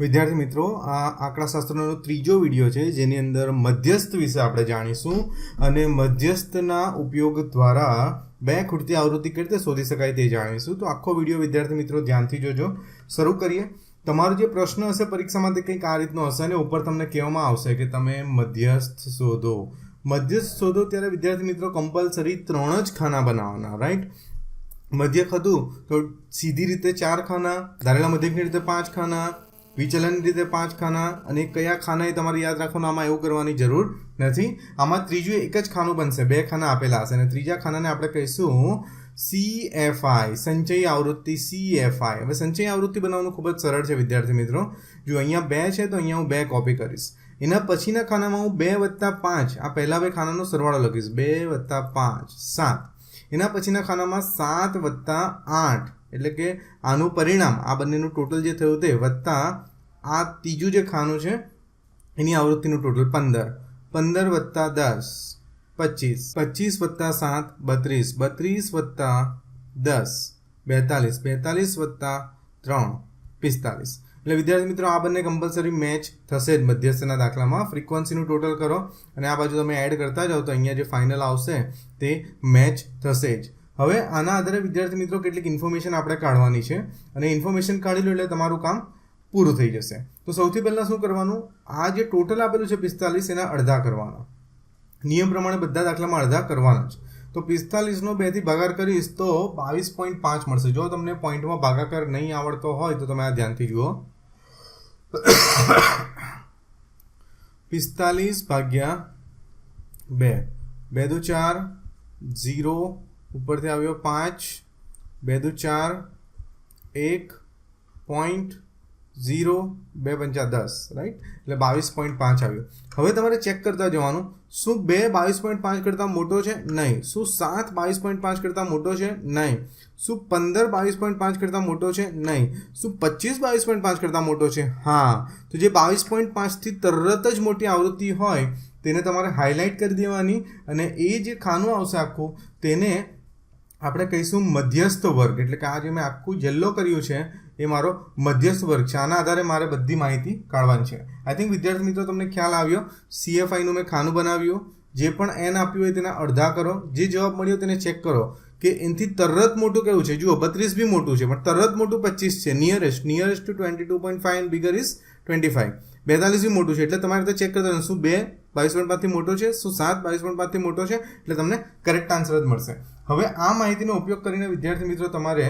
વિદ્યાર્થી મિત્રો, આ આંકડાશાસ્ત્રનો ત્રીજો વીડિયો છે, જેની અંદર મધ્યસ્થ વિશે આપણે જાણીશું અને મધ્યસ્થના ઉપયોગ દ્વારા બે ખૂટતી આવૃત્તિ કઈ રીતે શોધી શકાય તે જાણીશું. તો આખો વીડિયો વિદ્યાર્થી મિત્રો ધ્યાનથી જોજો. શરૂ કરીએ. તમારો જે પ્રશ્ન હશે પરીક્ષામાં તે કંઈક આ રીતનો હશે અને ઉપર તમને કહેવામાં આવશે કે તમે મધ્યસ્થ શોધો. મધ્યસ્થ શોધો ત્યારે વિદ્યાર્થી મિત્રો કમ્પલસરી ત્રણ જ ખાના બનાવવાના રાઈટ મધ્યક હતું તો સીધી રીતે ચાર ખાના, ધારેલા મધ્યકની રીતે પાંચ ખાના વિચલનની રીતે પાંચ ખાના અને કયા ખાના એ તમારે યાદ રાખવાનું, આમાં એવું કરવાની જરૂર નથી. આમાં ત્રીજું એક જ ખાનું બનશે, બે ખાના આપેલા હશે. અને ત્રીજા ખાનાને આપણે કહીશું સી એફ આઈ સંચય આવૃત્તિ સી એફ આઈ હવે સંચય આવૃત્તિ બનાવવાનું ખૂબ જ સરળ છે, વિદ્યાર્થી મિત્રો. જો અહીંયા બે છે, તો અહીંયા હું બે કોપી કરીશ. એના પછીના ખાનામાં હું બે વત્તા પાંચ, આ પહેલા બે ખાનાનો સરવાળો લખીશ. બે વત્તા પાંચ, સાત. એના પછીના ખાનામાં સાત વત્તા આઠ, એટલે કે આનું પરિણામ, આ બંનેનું ટોટલ જે થયું તે વત્તા આ ત્રીજું જે ખાનું છે, એની આવૃત્તિનું ટોટલ પંદર. પંદર વત્તા દસ, પચીસ. પચીસ વત્તા સાત, બત્રીસ. બત્રીસ વત્તા દસ, બેતાલીસ. બેતાલીસ વત્તા ત્રણ, પિસ્તાલીસ. એટલે વિદ્યાર્થી મિત્રો, આ બંને કમ્પલસરી મેચ થશે જ મધ્યસ્થના દાખલામાં. ફ્રીક્વન્સીનું ટોટલ કરો અને આ બાજુ તમે એડ કરતા જાઓ તો અહીંયા જે ફાઇનલ આવશે, તે મેચ થશે જ. હવે આના આધારે વિદ્યાર્થી મિત્રો કેટલીક ઇન્ફોર્મેશન આપણે કાઢવાની છે. અને ઇન્ફોર્મેશન કાઢી લો એટલે તમારું કામ પૂરું થઈ જશે. તો સૌથી પહેલાં શું કરવાનું? આ જે ટોટલ આપેલું છે પિસ્તાલીસ, એના અડધા કરવાના. નિયમ પ્રમાણે બધા દાખલામાં અડધા કરવાના જ. તો પિસ્તાલીસનો બેથી ભાગાકાર કરીશ તો બાવીસ પોઈન્ટ પાંચ મળશે. જો તમને પોઈન્ટમાં ભાગાકાર નહીં આવડતો હોય તો તમે આ ધ્યાનથી જુઓ. પિસ્તાલીસ ભાગ્યા બે. બે દુ ચાર, ઝીરો, ઉપરથી આવ્યો પાંચ. બે દુ ચાર, એક પોઈન્ટ ઝીરો, બે પંચા દસ રાઈટ એટલે બાવીસ પોઈન્ટ પાંચ આવ્યો. હવે તમારે ચેક કરતા જવાનું, શું બે બાવીસ પોઈન્ટ પાંચ કરતાં મોટો છે? નહીં. શું સાત બાવીસ પોઈન્ટ પાંચ કરતાં મોટો છે? નહીં. શું પંદર બાવીસ પોઈન્ટ પાંચ કરતાં મોટો છે? નહીં. શું પચીસ બાવીસ પોઈન્ટ પાંચ કરતાં મોટો છે? હા. તો જે બાવીસ પોઈન્ટ પાંચથી તરત જ મોટી આવૃત્તિ હોય, તેને તમારે હાઇલાઇટ કરી દેવાની અને એ જે ખાનું આવશે આખું, તેને આપણે કહીશું મધ્યસ્થ વર્ગ. એટલે કે આ જે મેં આખું યલો કર્યું છે, એ મારો મધ્યસ્થ વર્ગ છે. આના આધારે મારે બધી માહિતી કાઢવાની છે. આઈ થિંક વિદ્યાર્થી મિત્રો તમને ખ્યાલ આવ્યો સીએફઆઈનું મેં ખાનું બનાવ્યું. જે પણ એન આપ્યું હોય તેના અડધા કરો. જે જવાબ મળ્યો તેને ચેક કરો કે એનાથી તરત મોટું કેવું છે? જુઓ, બત્રીસ બી મોટું છે, પણ તરત મોટું પચીસ છે. Nearest nearest to twenty two point five bigger is twenty five બેતાલીસ બી મોટું છે, એટલે તમારે રીતે ચેક કરતા શું? બે બાવીસ પોઈન્ટ પાંચથી મોટો છે, શું સાત બાવીસ પોઈન્ટ પાંચથી મોટો છે? એટલે તમને કરેક્ટ આન્સર જ મળશે. હવે આ માહિતીનો ઉપયોગ કરીને વિદ્યાર્થી મિત્રો તમારે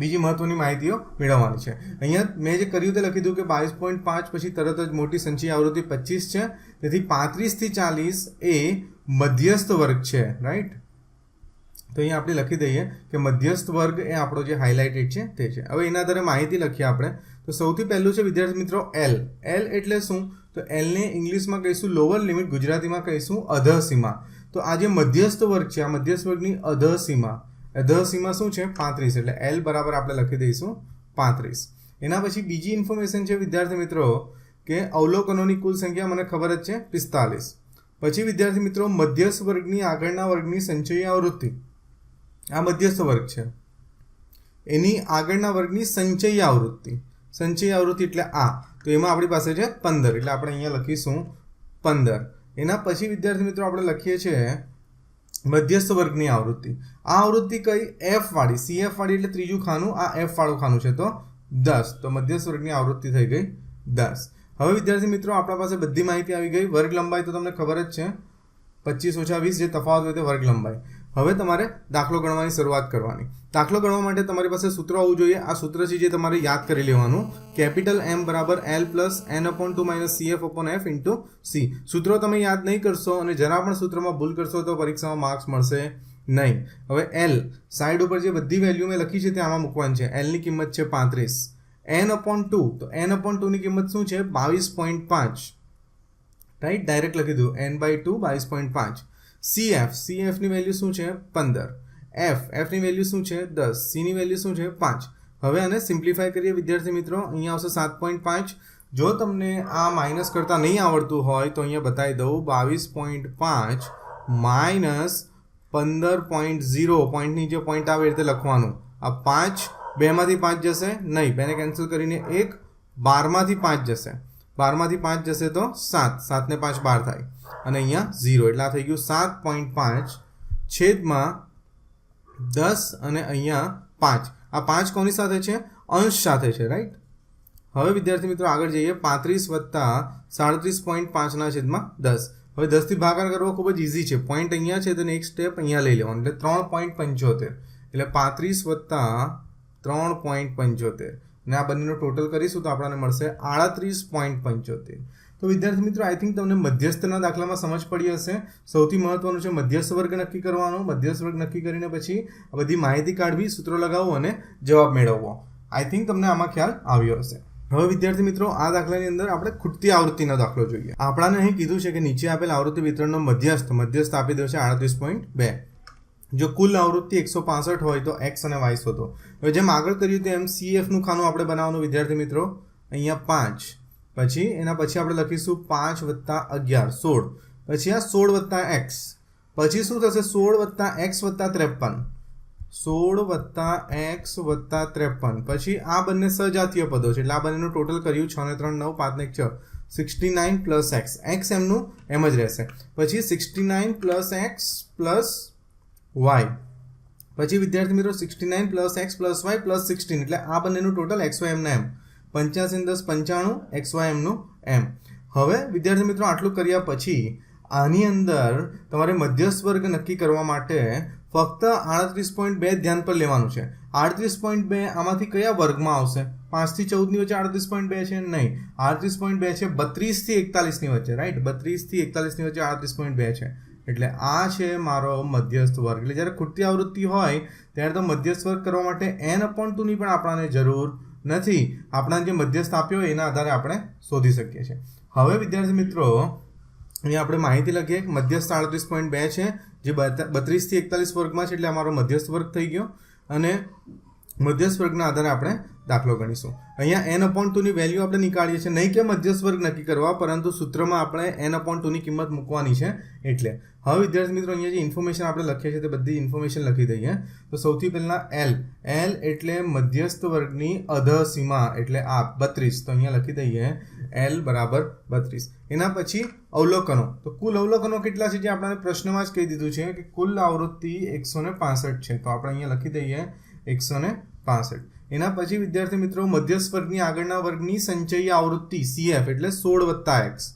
બીજી મહત્વની માહિતીઓ મેળવવાની છે. અહીંયા મેં જે કર્યું તે લખી દીધું કે બાવીસ પોઈન્ટ પાંચ પછી તરત જ મોટી સંચય આવૃત્તિ પચીસ છે. તેથી પાંત્રીસથી ચાલીસ એ મધ્યસ્થ વર્ગ છે રાઈટ તો અહીંયા આપણે લખી દઈએ કે મધ્યસ્થ વર્ગ એ આપણો જે હાઇલાઇટેડ છે તે છે. હવે એના આધારે માહિતી લખીએ આપણે. તો સૌથી પહેલું છે વિદ્યાર્થી મિત્રો એલ એલ એટલે શું? તો એલને ઇંગ્લિશમાં કહીશું લોઅર લિમિટ ગુજરાતીમાં કહીશું અધસીમા તો આ જે મધ્યસ્થ વર્ગ છે, આ મધ્યસ્થ વર્ગની અધસીમા અધસીમા શું છે? પાંત્રીસ. એટલે એલ બરાબર આપણે લખી દઈશું પાંત્રીસ. એના પછી બીજી ઇન્ફોર્મેશન છે, વિદ્યાર્થી મિત્રો, કે અવલોકનોની કુલ સંખ્યા મને ખબર જ છે, પિસ્તાલીસ. પછી વિદ્યાર્થી મિત્રો, મધ્યસ્થ વર્ગની આગળના વર્ગની સંચયી આવૃત્તિ. આ મધ્યસ્થ વર્ગ છે. એની આગળના વર્ગની સંચયી આવૃત્તિ. સંચયી આવૃત્તિ એટલે આ. તો એમાં આપણી પાસે છે પંદર. એટલે આપણે અહીંયા લખીશું પંદર. એના પછી, વિદ્યાર્થી મિત્રો, આપણે લખીએ છીએ મધ્યસ્થ વર્ગની આવૃત્તિ. આ આવૃત્તિ કઈ? એફ વાળી. સી એફ વાળી એટલે ત્રીજું ખાનું. આ એફ વાળું ખાનું છે તો દસ. તો મધ્યસ્થ વર્ગની આવૃત્તિ થઈ ગઈ દસ. હવે, વિદ્યાર્થી મિત્રો, આપણા પાસે બધી માહિતી આવી ગઈ. વર્ગ લંબાઈ તો તમને ખબર જ છે. પચીસ ઓછા વીસ જે તફાવત હોય તે વર્ગ લંબાઈ. હવે તમારે દાખલો ગણવાની શરૂઆત કરવાની. દાખલો ગણવા માટે તમારી પાસે સૂત્ર હોવું જોઈએ. આ સૂત્ર છે જે તમારે યાદ કરી લેવાનું. કેપિટલ એમ બરાબર L plus N upon two minus C F upon F into C સૂત્રો તમે યાદ નહીં કરશો અને જરા પણ સૂત્રમાં ભૂલ કરશો તો પરીક્ષામાં માર્ક્સ મળશે નહીં. હવે એલ સાઈડ ઉપર જે બધી વેલ્યુ મેં લખી છે તે આમાં મૂકવાની છે. એલની કિંમત છે પાંત્રીસ. એન અપોન ટુ તો એન અપોન ટુની કિંમત શું છે? બાવીસ પોઈન્ટ પાંચ. રાઈટ ડાયરેક્ટ લખી દઉં. એન બાય ટુ બાવીસ પોઈન્ટ પાંચ. સી એફ સી એફની વેલ્યુ શું છે? પંદર. એફ એફની વેલ્યુ શું છે? દસ. સીની વેલ્યુ શું છે? પાંચ. હવે આને સિમ્પ્લિફાય કરીએ વિદ્યાર્થી મિત્રો. અહીંયા આવશે સાત પોઈન્ટ પાંચ. જો તમને આ માઇનસ કરતાં નહીં આવડતું હોય તો અહીંયા બતાવી દઉં. બાવીસ પોઈન્ટ પાંચ માઇનસ પંદર પોઈન્ટ ઝીરો પોઈન્ટની જે પોઈન્ટ આવે એ રીતે લખવાનું. આ પાંચ બેમાંથી પાંચ જશે નહીં. બેને કેન્સલ કરીને એક બારમાંથી પાંચ જશે. બારમાંથી પાંચ જશે તો સાત. સાતને પાંચ બાર થાય. અને અહીંયા ઝીરો. એટલે આ થઈ ગયું સાત પોઈન્ટ પાંચ છેદમાં દસ અને અહીંયા પાંચ. આ પાંચ કોની સાથે છે? અંશ સાથે છે રાઈટ હવે વિદ્યાર્થી મિત્રો આગળ જઈએ. પાંત્રીસ વત્તા સાડત્રીસ પોઈન્ટ પાંચના છેદમાં દસ. હવે દસથી ભાગાકાર કરવો ખૂબ જ ઇઝી છે. પોઈન્ટ અહીંયા છે તો એક સ્ટેપ અહીંયા લઈ લેવાનું. એટલે ત્રણ પોઈન્ટ પંચોતેર. એટલે પાંત્રીસ વત્તા ત્રણ પોઈન્ટ પંચોતેર. ને આ બંનેનું ટોટલ કરીશું તો આપણને મળશે આડત્રીસ પોઈન્ટ પંચોતેર. તો વિદ્યાર્થી મિત્રો આઈ થિંક તમને મધ્યસ્થના દાખલામાં સમજ પડી હશે. સૌથી મહત્વનું છે મધ્યસ્થ વર્ગ નક્કી કરવાનો. મધ્યસ્થ વર્ગ નક્કી કરીને પછી આ બધી માહિતી કાઢવી, સૂત્રો લગાવવું અને જવાબ મેળવવો. આઈ થિંક તમને આમાં ખ્યાલ આવ્યો હશે. હવે વિદ્યાર્થી મિત્રો, આ દાખલાની અંદર આપણે ખૂટતી આવૃત્તિનો દાખલો જોઈએ. આપણાને અહીં કીધું છે કે નીચે આપેલ આવૃત્તિ વિતરણનો મધ્યસ્થ. મધ્યસ્થ આપી દો છે આડત્રીસ પોઈન્ટ બે. જો કુલ આવૃત્તિ એકસો પાસઠ હોય તો એક્સ અને વાય શોધો. હવે જેમ આગળ કર્યું તેમ સીએફનું ખાનું આપણે બનાવવાનું, વિદ્યાર્થી મિત્રો, અહીંયા પાંચ. પછી એના પછી આપણે લખીશું પાંચ વત્તા અગિયાર, સોળ. પછી આ સોળ વત્તા એક્સ. પછી શું થશે? સોળ વત્તા એક્સ વત્તા ત્રેપન. સોળ વત્તા એક્સ વત્તા ત્રેપન. પછી આ બંને સજાતીય પદો છે, એટલે આ બંનેનું ટોટલ કર્યું છ ને ત્રણ, નવ, પાંચ ને છ. Sixty nine plus X. X એમનું એમ જ રહેશે. પછી sixty nine plus X plus Y પછી વિદ્યાર્થી મિત્રો sixty nine plus X plus Y plus sixteen એટલે આ બંનેનું ટોટલ એક્સ વાય એમના એમ પંચ્યાસી દસ પંચાણું એક્સ વાય એમનું એમ હવે વિદ્યાર્થી મિત્રો આટલું કર્યા પછી આની અંદર તમારે મધ્યસ્થ વર્ગ નક્કી કરવા માટે ફક્ત આડત્રીસ પોઈન્ટ બે ધ્યાન પર લેવાનું છે. આડત્રીસ પોઈન્ટ બે આમાંથી કયા વર્ગમાં આવશે? પાંચથી ચૌદની વચ્ચે આડત્રીસ પોઈન્ટ બે છે? નહીં. આડત્રીસ પોઈન્ટ બે છે બત્રીસથી એકતાલીસની વચ્ચે રાઈટ બત્રીસથી એકતાલીસની વચ્ચે આડત્રીસ પોઈન્ટ બે છે. એટલે આ છે મારો મધ્યસ્થ વર્ગ. એટલે જ્યારે ખૂટતી આવૃત્તિ હોય, ત્યારે તો મધ્યસ્થ વર્ગ કરવા માટે એન અપોન ટુની પણ આપણાને જરૂર નથી. આપણા જે મધ્યસ્થ આપ્યો એના આધારે આપણે શોધી શકીએ છીએ. હવે, વિદ્યાર્થી મિત્રો, અહીંયા આપણે માહિતી લખીએ. મધ્યસ્થ સાડત્રીસ પોઈન્ટ બે છે, જે બત્રીસથી એકતાલીસ વર્ગમાં છે, એટલે અમારો મધ્યસ્થ વર્ગ થઈ ગયો. અને મધ્યસ્થ વર્ગના આધારે આપણે દાખલો ગણીશું. અહીંયા એન અપોન ટુની વેલ્યુ આપણે નીકાળીએ છીએ. નહીં કે મધ્યસ્થ વર્ગ નક્કી કરવા, પરંતુ સૂત્રમાં આપણે એન અપોન ટુની કિંમત મૂકવાની છે. એટલે હવે વિદ્યાર્થી મિત્રો, અહીંયા જે ઇન્ફોર્મેશન આપણે લખીએ છીએ તે બધી ઇન્ફોર્મેશન લખી દઈએ. તો સૌથી પહેલાં એલ એલ એટલે મધ્યસ્થ વર્ગની અધ સીમા એટલે આ બત્રીસ. તો અહીંયા લખી દઈએ એલ બરાબર બત્રીસ. એના પછી અવલોકનો. તો કુલ અવલોકનો કેટલા છે? જે આપણને પ્રશ્નમાં જ કહી દીધું છે કે કુલ આવૃત્તિ એકસો ને પાસઠ છે. તો આપણે અહીંયા લખી દઈએ એકસો ને પાસઠ. એના પછી વિદ્યાર્થી મિત્રો મધ્યસ્થ વર્ગની આગળના વર્ગની સંચયી આવૃત્તિ સીએફ એટલે સોળ વત્તા એક્સ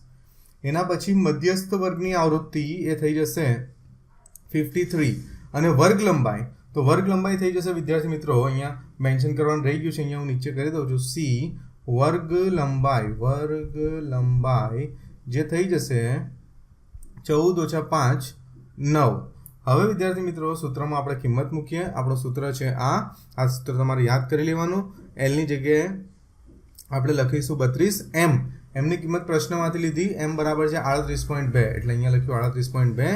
એના પછી મધ્યસ્થ વર્ગની આવૃત્તિ એ થઈ જશે ફિફ્ટી થ્રી અને વર્ગ લંબાઈ તો વર્ગ લંબાઈ થઈ જશે વિદ્યાર્થી મિત્રો, અહીંયા મેન્શન કરવાનું રહી ગયું છે, અહીંયા હું નીચે કરી દઉં છું. સી વર્ગ લંબાઈ વર્ગ લંબાઈ જે થઈ જશે ચૌદ ઓછા પાંચ, નવ. હવે, વિદ્યાર્થી મિત્રો, સૂત્રમાં આપણે કિંમત મૂકીએ. આપણું સૂત્ર છે આ. આ સૂત્ર તમારે યાદ કરી લેવાનું. એલની જગ્યાએ આપણે લખીશું બત્રીસ એમ એમની કિંમત પ્રશ્નમાંથી લીધી. એમ બરાબર છે આડત્રીસ પોઈન્ટ બે. એટલે અહીંયા લખ્યું આડત્રીસ પોઈન્ટ બે.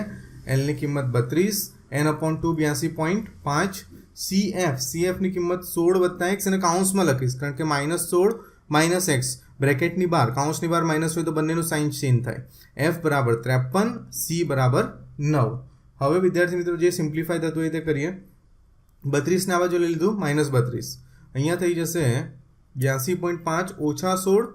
એલની કિંમત બત્રીસ. એન અપોન ટુ બ્યાસી પોઈન્ટ પાંચ. સી એફ સી એફની કિંમત સોળ વત્તા એક્સ અને કાઉન્સમાં લખીશ. કારણ કે માઇનસ સોળ, માઇનસ એક્સ બ્રેકેટની બહાર કાઉન્સની બહાર માઇનસ હોય તો બંનેનું સાઇન ચેન્જ થાય. એફ બરાબર ત્રેપન સી બરાબર નવ. હવે વિદ્યાર્થી મિત્રો જે સિમ્પ્લિફાય થતું હોય તે કરીએ. બત્રીસને આવા જો લઈ લીધું માઇનસ બત્રીસ. અહીંયા થઈ જશે બ્યાસી પોઈન્ટ પાંચ ઓછા સોળ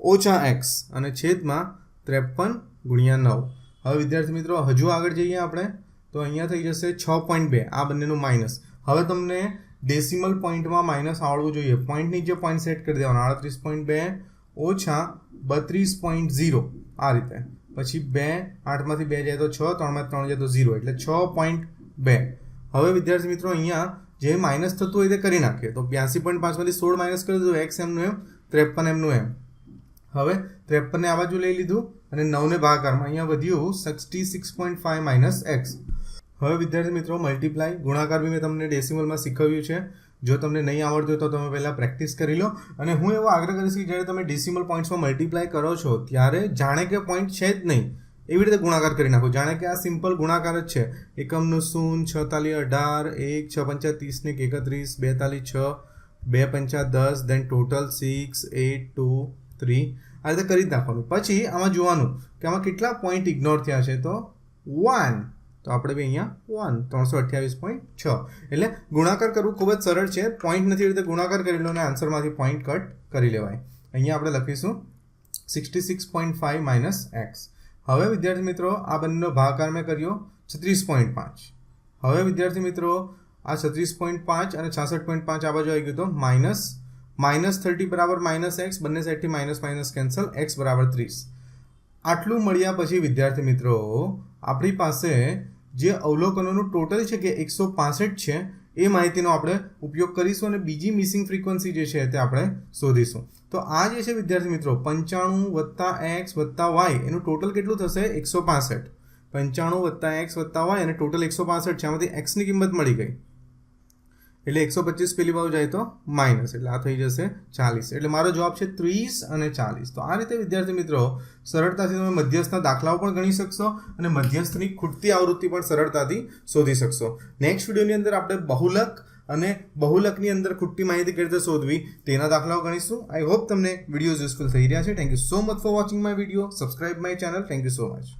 ઓછા એક્સ અને છેદમાં ત્રેપન ગુણ્યા નવ. હવે વિદ્યાર્થી મિત્રો, હજુ આગળ જઈએ આપણે, તો અહીંયા થઈ જશે છ પોઈન્ટ બે, આ બંનેનું માઇનસ હવે તમને ડેસિમલ પોઈન્ટમાં માઇનસ આવડવું જોઈએ. પોઈન્ટની જે પોઈન્ટ સેટ કરી દેવાનો, આડત્રીસ પોઈન્ટ બે ઓછા બત્રીસ પોઈન્ટ ઝીરો, આ રીતે. પછી બે આઠમાંથી બે જાય તો છ ત્રણમાં ત્રણ જાય તો ઝીરો, એટલે છ પોઈન્ટ બે. હવે વિદ્યાર્થી મિત્રો અહીંયા જે માઇનસ થતું હોય તે કરી નાખીએ. તો બ્યાસી પોઈન્ટ પાંચમાંથી સોળ માઇનસ કરી દીધું એક્સ એમનું એમ, ત્રેપન એમનું એમ. હવે ત્રેપનને આ બાજુ લઈ લીધું અને નવને ભાગાકારમાં અહીંયા વધ્યું sixty six point five minus X હવે વિદ્યાર્થી મિત્રો મલ્ટીપ્લાય ગુણાકાર બી મેં તમને ડેસિમલમાં શીખવ્યું છે. જો તમને નહીં આવડતું હોય તો તમે પહેલાં પ્રેક્ટિસ કરી લો. અને હું એવો આગ્રહ કરીશ કે જ્યારે તમે ડેસિમલ પોઈન્ટ્સમાં મલ્ટીપ્લાય કરો છો, ત્યારે જાણે કે પોઈન્ટ છે જ નહીં. એવી રીતે ગુણાકાર કરી નાખો. જાણે કે આ સિમ્પલ ગુણાકાર જ છે. એકમનું શૂન છતાલી અઢાર, એક, છ પંચા ત્રીસ ને એકત્રીસ, બેતાલીસ, છ, બે, પંચા દસ then total six eight two three આ રીતે કરી જ નાખવાનું. પછી આમાં જોવાનું કે આમાં કેટલા પોઈન્ટ ઇગ્નોર થયા છે તો? વન તો આપણે બી અહીંયા વન ત્રણસો અઠ્યાવીસ પોઈન્ટ છ. એટલે ગુણાકાર કરવું ખૂબ જ સરળ છે. પોઈન્ટ નથી રીતે ગુણાકાર કરી લો અને આન્સરમાંથી પોઈન્ટ કટ કરી લેવાય. અહીંયા આપણે લખીશું sixty six point five minus X હવે વિદ્યાર્થી મિત્રો, આ બંનેનો ભાગાકાર મેં કર્યો છત્રીસ પોઈન્ટ પાંચ. હવે વિદ્યાર્થી મિત્રો, આ છત્રીસ પોઈન્ટ પાંચ અને છાસઠ પોઈન્ટ પાંચ આ બાજુ આવી ગયું તો માઇનસ માઇનસ થર્ટી બરાબર માઇનસ એક્સ બંને સાઈડથી માઇનસ માઇનસ કેન્સલ એક્સ બરાબર ત્રીસ. આટલું મળ્યા પછી વિદ્યાર્થી મિત્રો, આપણી પાસે જે અવલોકનોનું ટોટલ છે કે એકસો પાસઠ છે, એ માહિતીનો આપણે ઉપયોગ કરીશું અને બીજી મિસિંગ ફ્રીક્વન્સી જે છે તે આપણે શોધીશું. તો આ જે છે વિદ્યાર્થી મિત્રો, પંચાણું વત્તા એક્સ વત્તા વાય, એનું ટોટલ કેટલું થશે? એકસો પાસઠ. પંચાણું વત્તા એક્સ વત્તા વાય, અને ટોટલ એકસો પાસઠ છે. આમાંથી એક્સની કિંમત મળી ગઈ. એટલે એકસો પચીસ પેલી બાજુ જાય તો માઇનસ, એટલે આ થઈ જશે ચાલીસ. એટલે મારો જવાબ છે ત્રીસ અને ચાલીસ. તો આ રીતે, વિદ્યાર્થી મિત્રો, સરળતાથી તમે મધ્યસ્થના દાખલાઓ પણ ગણી શકશો અને મધ્યસ્થની ખૂટતી આવૃત્તિ પણ સરળતાથી શોધી શકશો. નેક્સ્ટ વિડીયોની અંદર આપણે બહુલક અને બહુલકની અંદર ખૂટતી માહિતી કઈ રીતે શોધવી તેના દાખલાઓ ગણીશું. આઈ હોપ તમને વિડીયોઝ યુઝફુલ થઈ રહ્યા છે. Thank you so much for watching my video subscribe my channel thank you so much